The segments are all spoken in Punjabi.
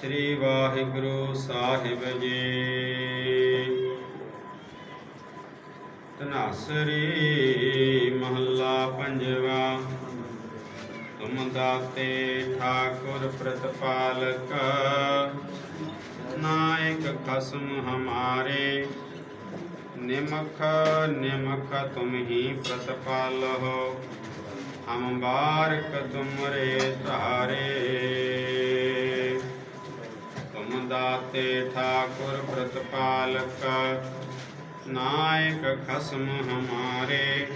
ਸ੍ਰੀ ਵਾਹਿਗੁਰੂ ਸਾਹਿਬ ਜੀ। ਤਨਾਸ਼ਰੀ ਮਹੱਲਾ ਪੰਜਵਾ। ਤੁਮ ਦਾਤੇ ਠਾਕੁਰ ਪ੍ਰਤਪਾਲਕ। ਨਾਇਕ ਖਸਮ ਹਮਾਰੇ। ਨਿਮਖ ਨਿਮਖ ਤੁਮ ਹੀ ਪ੍ਰਤਪਾਲਹੁ। ਹਮ ਬਾਰਕ ਤੁਮਰੇ ਤਾਰੇ ਤੇ ਦਾਤੇ ਠਾਕੁਰ ਪ੍ਰਤਪਾਲਕ ਨਾਇਕ ਖਸਮ ਹਮਾਰੇ।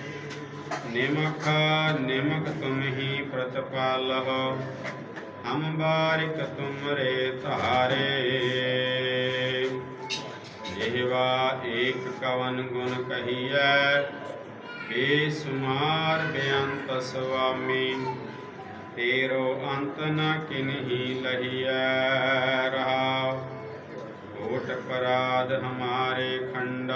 ਨਿਮਖ ਨਿਮਕ ਤੁਮ ਹੀ ਪ੍ਰਤਪਾਲਹੁ ਹਮ ਬਾਰਿਕ ਤੁਮਰੇ ਧਾਰੇ। ਜਿਹਵਾ ਏਕ ਕਵਨ ਗੁਣ ਕਹੀਐ, ਬੇਸੁਮਾਰ ਬੇਅੰਤ ਸੁਆਮੀ ਤੇਰੋ ਅੰਤ ਨ ਕਿਨਹੀ ਲਹੀਐ। अपराध हमारे खंड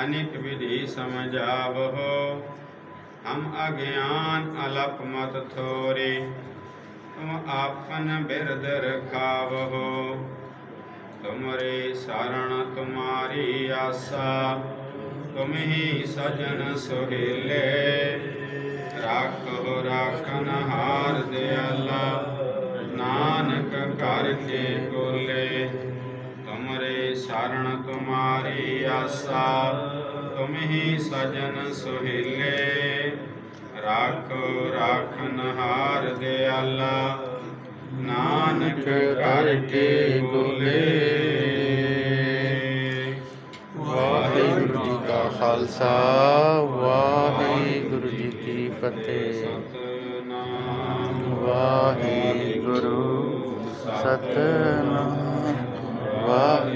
अनिक विधि समझाव हो हम अज्ञान अलप मत थोरे तुम आपन बिरद रखाव हो तुमरे शरण तुम्हारी आशा तुम ही सजन सुहेले राखो राखन हार दयाला ਨਾਨਕ ਕਰ ਕੇ ਕੋਲੇ शरण तुम्हारी आशा। तुम ही सजन सुहिले। राखो राखन हार दयाला। ਨਾਨਕ ਕਰਕੇ ਬੋਲੇ ਵਾਹਿਗੁਰੂ ਜੀ ਕਾ ਖਾਲਸਾ ਵਾਹਿਗੁਰੂ ਜੀ ਕੀ ਫਤਿਹ ਵਾਹਿਗੁਰੂ ਸਤਨਾਮ